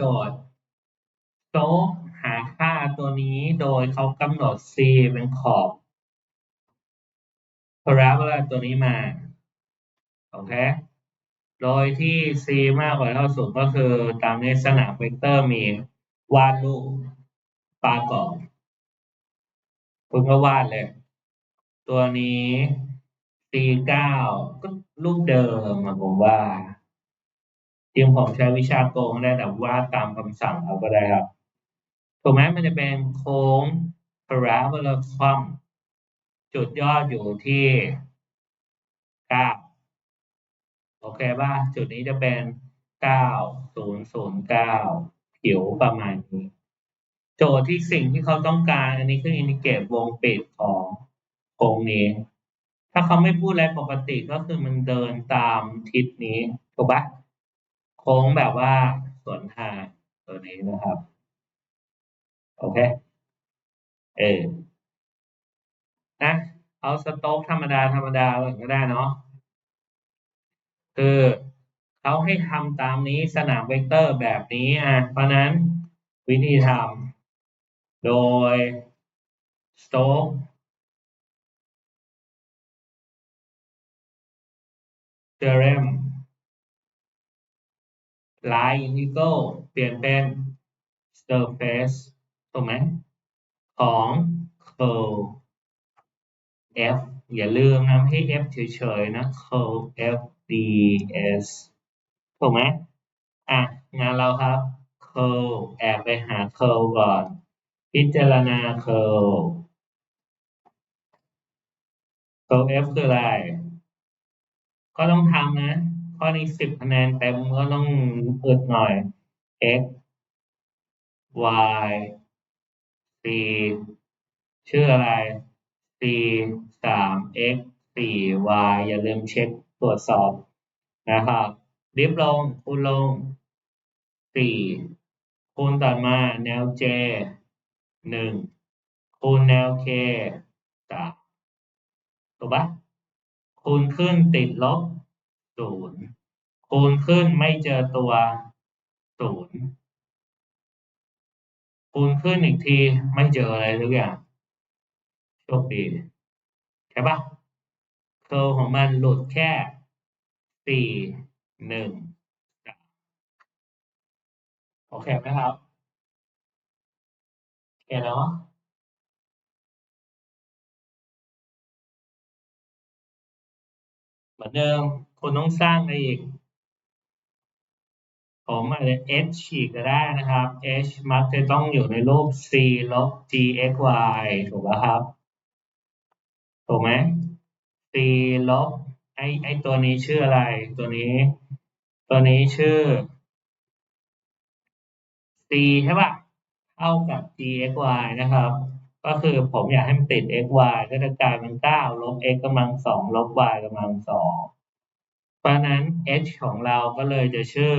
โจทย์โต๊ะหาค่าตัวนี้โดยเขากำหนด c เป็นขอบ parabola ตัวนี้มา โอเค โดยที่ c มากกว่าเท่าศูนย์ก็คือตามในสนามเวกเตอร์มีวาดรูปปลากรอบคุณก็วาดเลย ตัวนี้ c เก้าก็รูปเดิมอะผมว่า ริงผมใช้วิชาโกงได้แต่วาดตามคำสั่งเอาก็ได้ครับถูกไหมมันจะเป็นโค้ง parabola คว่ำจุดยอดอยู่ที่เก้าโอเคป่ะจุดนี้จะเป็นเก้าศูนย์ศูนย์เก้าผิวประมาณนี้ โจทย์ที่สิ่งที่เขาต้องการ อันนี้คืออินดิเกตวงปิดของโค้งนี้ ถ้าเขาไม่พูดอะไรปกติก็คือมันเดินตามทิศนี้ถูกปะ โค้งแบบว่าสวนทางตัวนี้นะครับ โอเค เออนะเอาสโต๊กธรรมดาธรรมดาก็ได้เนาะคือเขาให้ทำตามนี้สนามเวกเตอร์แบบนี้อะเพราะนั้นวิธีทำโดยสโต๊ก theorem line integral เปลี่ยนเป็น surface ถูกไหมของ curve f อย่าลืมนะให้ f เฉยๆนะ curve f ds ถูกไหมอะ งานเราครับ curve แอบไปหา curve ก่อน พิจารณา curve curve f คืออะไร ก็ต้องทำนะ ข้อนี้สิบคะแนนเต็มก็ต้องอึดหน่อย x y c ชื่ออะไร c สาม x สี่ y อย่าลืมเช็คตรวจสอบนะครับ ดิฟลงคูณลงสี่คูณต่อมาแนว j หนึ่งคูณแนว k สามถูกปะคูณขึ้นติดลบ ศูนย์คูณขึ้นไม่เจอตัวศูนย์คูณขึ้นอีกทีไม่เจออะไรทุกอย่างโชคดีใช่ปะเคอร์ของมันหลุดแค่สี่หนึ่งโอเคไหมครับโอเคเนาะเหมือนเดิม คุณต้องสร้างอะไรอีก ผมอาจจะ h ฉีกก็ได้นะครับ h มักจะต้องอยู่ในรูป c ลบ g x y ถูกไหมครับ ถูกไหม c ลบไอไอตัวนี้ชื่ออะไร ตัวนี้ ตัวนี้ชื่อ c ใช่ปะเท่ากับ g x y นะครับ ก็คือผมอยากให้มันติด x y ก็จะกลายเป็น9ลบ x กำลังสองลบ y กำลังสอง เพราะนั้น h ของเราก็เลยจะชื่อ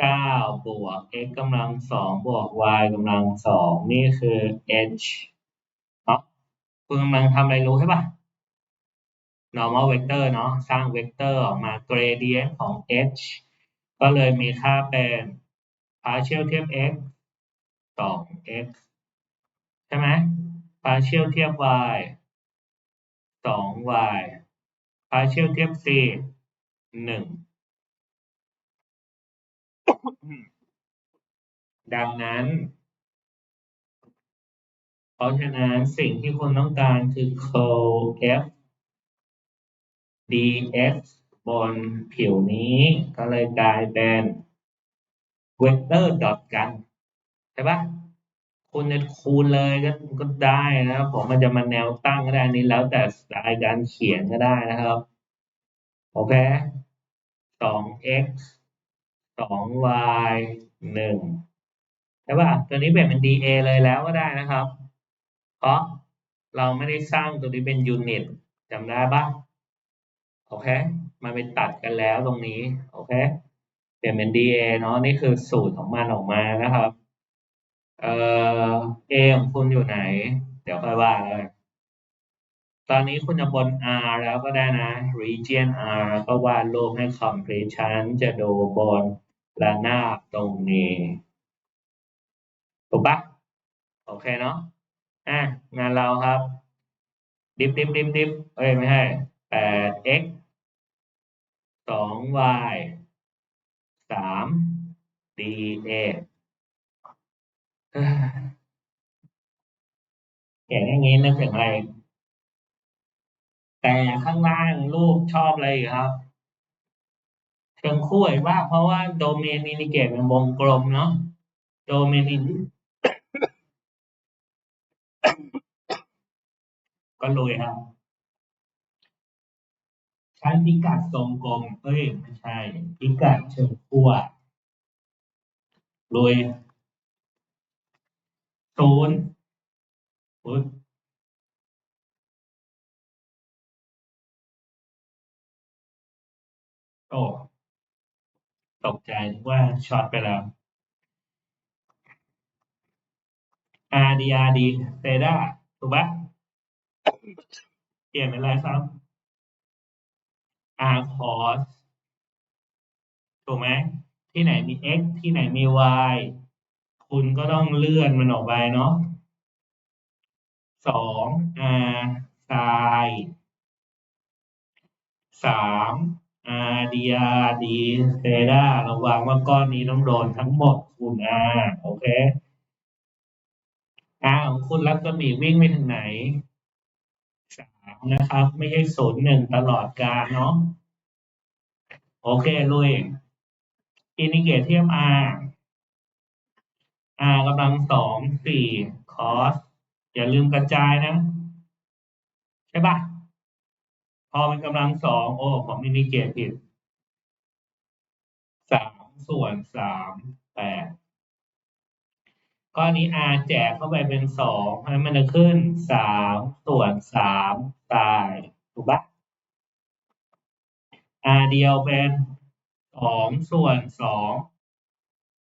9 บวก x กำลังสองบวก y กำลังสองนี่คือ h เนาะคุณกำลังทำอะไรรู้ใช่ปะ normal vector เนาะสร้างเวกเตอร์ออกมา gradient ของ h ก็เลยมีค่าเป็น partial เทียบ x 2 x ใช่ไหม partial เทียบ y 2 y partial เทียบ c 1ดังนั้น เพราะฉะนั้นสิ่งที่คุณต้องการคือ curl f dx บนผิวนี้ ก็เลยกลายเป็นเวกเตอร์ดอทกันใช่ปะคุณจะคูณเลยก็ก็ได้นะผมมันจะมาแนวตั้งก็ได้นี้แล้วแต่สไตล์การเขียนก็ได้นะครับ โอเค 2x 2y 1ใช่ป่ะตัวนี้เปลี่ยนเป็น dA เลยแล้วก็ได้นะครับ เพราะเราไม่ได้สร้างตัวนี้เป็นยูนิตจำได้ปะโอเค มันไปตัดกันแล้วตรงนี้ โอเค เปลี่ยนเป็น dA เนาะ นี่คือสูตรของมันออกมานะครับ เอ่อ a ของคุณอยู่ไหน เดี๋ยวค่อยว่าเลย ตอนนี้คุณจะบน R แล้วก็ได้นะ region R ก็วาดรูปให้ completion จะดูบนระนาบตรงนี้ ถูกปะโอเคเนาะอะงานเราครับ ดิฟดิฟดิฟดิฟเอ้ย ไม่ใช่แปด x สอง y สาม d a เอ้ยเขียนอย่างนี้นึกถึงอะไร แต่ข้างล่างรูปชอบอะไรครับเชิงคู่เห็นว่าเพราะว่าโดเมนอินดิเกตเป็นวงกลมเนาะโดเมนอินก็ลุยครับใช้พิกัดทรงกลมเอ้ยไม่ใช่พิกัดเชิงขั้วลุยศูนย์ โอ้ตกใจว่าช็อตไปแล้ว RD RD เซด้าถูกปะเปลี่ยนเป็นอะไรครับ R cos ถูกไหมที่ไหนมี x ที่ไหนมี y คุณก็ต้องเลื่อนมันออกไปเนาะสอง r sin สาม r drd เซดาระวังว่าก้อนนี้ต้องโดนทั้งหมดคูณ r โอเค r ของคุณรัศมีวิ่งไปถึงไหนสามนะครับ ไม่ใช่ศูนย์หนึ่งตลอดกาลเนาะโอเคลุยอินิเกตเทียบ r r กำลังสองสี่ cos อย่าลืมกระจายนะ ใช่ป่ะ พอเป็นกำลังสองโอ้ผมอินดิเกตผิดสามส่วนสามแปดก้อนนี้ r แจกเข้าไปเป็นสองเพราะนั้นมันจะขึ้นสามส่วนสามตายถูกปะ r เดียวเป็นสองส่วนสอง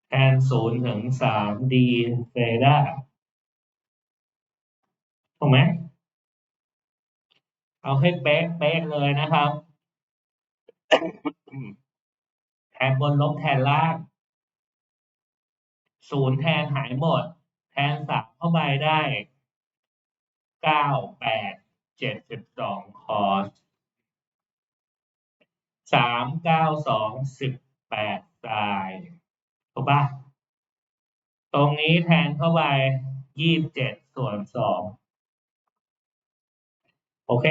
แทนศูนย์ถึงสาม d เซด้าถูกไหม เอาให้เป๊ะเป๊ะเลยนะครับ แทนบนลบแทนล่าง ศูนย์แทนหายหมด แทนสามเข้าไปได้เก้าแปดเจ็ดสิบสองคอสสามเก้าสองสิบแปดตายถูกปะตรงนี้แทนเข้าไปยี่สิบเจ็ดส่วนสอง โอเค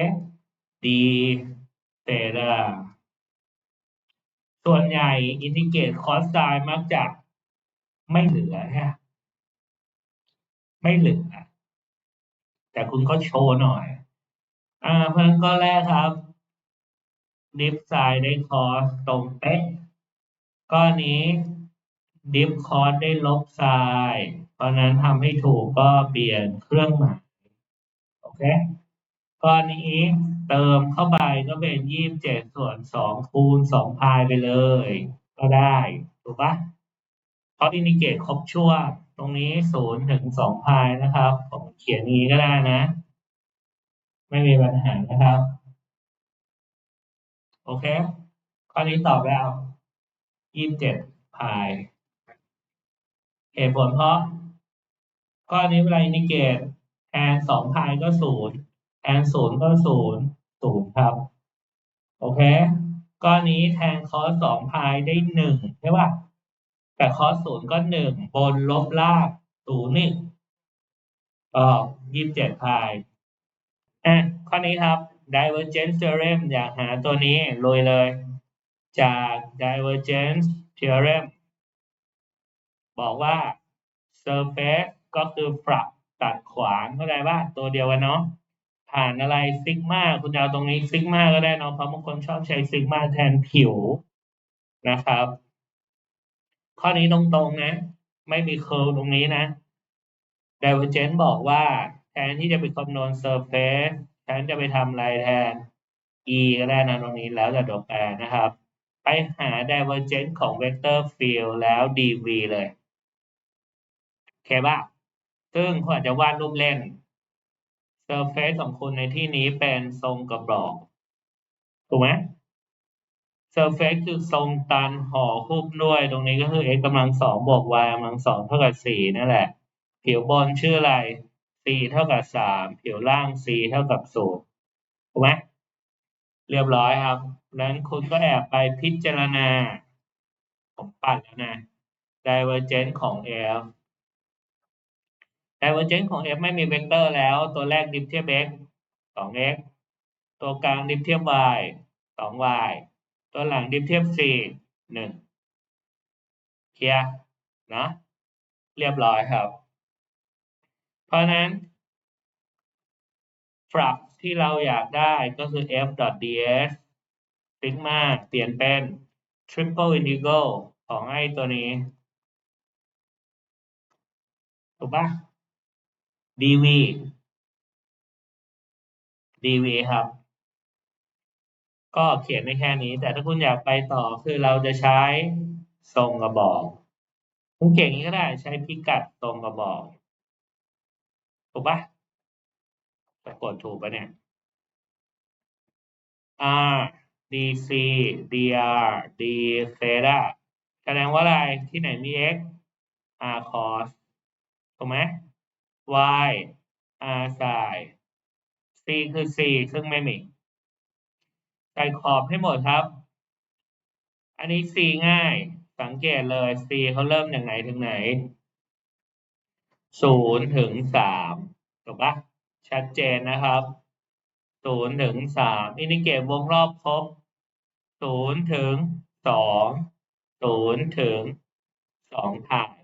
ดีเตดาส่วนใหญ่อินทิเกรตคอสไซน์มักจะไม่เหลือฮะไม่เหลือแต่คุณก็โชว์หน่อย อ่า เพิ่งก็แรกครับดิฟไซน์ได้คอสตรงเป๊ะก้อนนี้ดิฟคอสได้ลบไซน์เพราะนั้นทำให้ถูกก็เปลี่ยนเครื่องหมายโอเค ก้อนนี้เติมเข้าไปก็เป็นยี่สิบเจ็ดส่วนสองคูณสองพายไปเลย ก็ได้ถูกปะเพราะอินดิเกตครบชั่วตรงนี้ศูนย์ถึงสองพายนะครับ ผมเขียนนี้ก็ได้นะ ไม่มีปัญหานะครับ โอเค ข้อนี้ตอบแล้วยี่สิบเจ็ดพายเหตุผลเพราะ ข้อนี้เวลาอินดิเกตแทนสองพายก็ศูนย์ แทนศูนย์ก็ศูนย์ศูนย์ครับ โอเค ก้อนนี้แทนคอสสองพายได้หนึ่งใช่ป่ะ แต่คอสศูนย์ก็หนึ่งบนลบล่างศูนย์นี่ก็ยี่สิบเจ็ดพายอะข้อนี้ครับ divergence theorem อยากหาตัวนี้ลุยเลย จาก divergence theorem บอกว่า surface ก็คือฝักตัดขวางเข้าใจป่ะตัวเดียวกันเนาะ ผ่านอะไรซิกมาคุณจะเอาตรงนี้ซิกมาก็ได้เนาะเพราะบางคนชอบใช้ซิกมาแทนผิวนะครับ ข้อนี้ตรงๆนะ ไม่มีเคิร์ลตรงนี้นะ divergence บอกว่าแทนที่จะไปคำนวณ surface แทนจะไปทำอะไรแทน e ก็ได้นะตรงนี้แล้วแต่ตัวแปรนะครับ ไปหา divergence ของ vector field แล้ว dv เลยโอเคปะซึ่งคุณอาจจะวาดรูปเล่น surface ของคุณในที่นี้เป็นทรงกระบอกถูกไหม surface คือทรงตันห่อหุ้มด้วย ตรงนี้ก็คือ x กำลังสองบวก y กำลังสองเท่ากับสี่นั่นแหละ ผิวบนชื่ออะไร c เท่ากับสามผิวล่าง c เท่ากับศูนย์ถูกไหมเรียบร้อยครับนั้นคุณก็แอบไปพิจารณา ผมปัดแล้วนะ divergence ของ f divergence ของ f ไม่มีเวกเตอร์แล้ว ตัวแรกดิฟเทียบ x 2x ตัวกลางดิฟเทียบ y 2y ตัวหลังดิฟเทียบ c 1เคลียร์นะเรียบร้อยครับ เพราะนั้น flux ที่เราอยากได้ก็คือ f ds ซิกมาเปลี่ยนเป็น triple integral ของไอ้ตัวนี้ ถูกปะ dv dv ครับ ก็เขียนได้แค่นี้ แต่ถ้าคุณอยากไปต่อคือเราจะใช้ทรงกระบอกคุณเก่งนี้ก็ได้ใช้พิกัดตรงกระบอก ถูกปะสะกดถูกปะเนี่ย r dc dr d เซดาแสดงว่าอะไรที่ไหนมี x r cos ถูกไหม y r sin c คือ c ซึ่งไม่มี ใส่ขอบให้หมดครับ อันนี้ c ง่าย สังเกตเลย c เขาเริ่มจากไหนถึงไหนศูนย์ถึงสามถูกปะชัดเจนนะครับศูนย์ถึงสามอินิเกตวงรอบครบศูนย์ถึงสองศูนย์ถึงสองถ่าย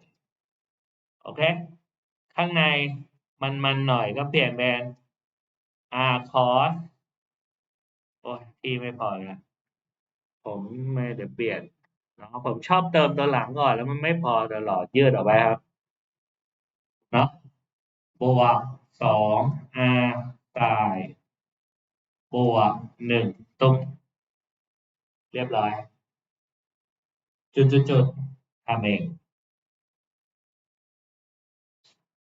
โอเค ข้างในมันมันหน่อยก็เปลี่ยนเป็น r cos โอ้ยที่ไม่พอแล้วผมไม่เดี๋ยวเปลี่ยนเนาะผมชอบเติมตัวหลังก่อนแล้วมันไม่พอตลอดยืดออกไปครับเนาะบวกสอง r ตายบวกหนึ่งตุ้มเรียบร้อย จุดจุดจุดทำเอง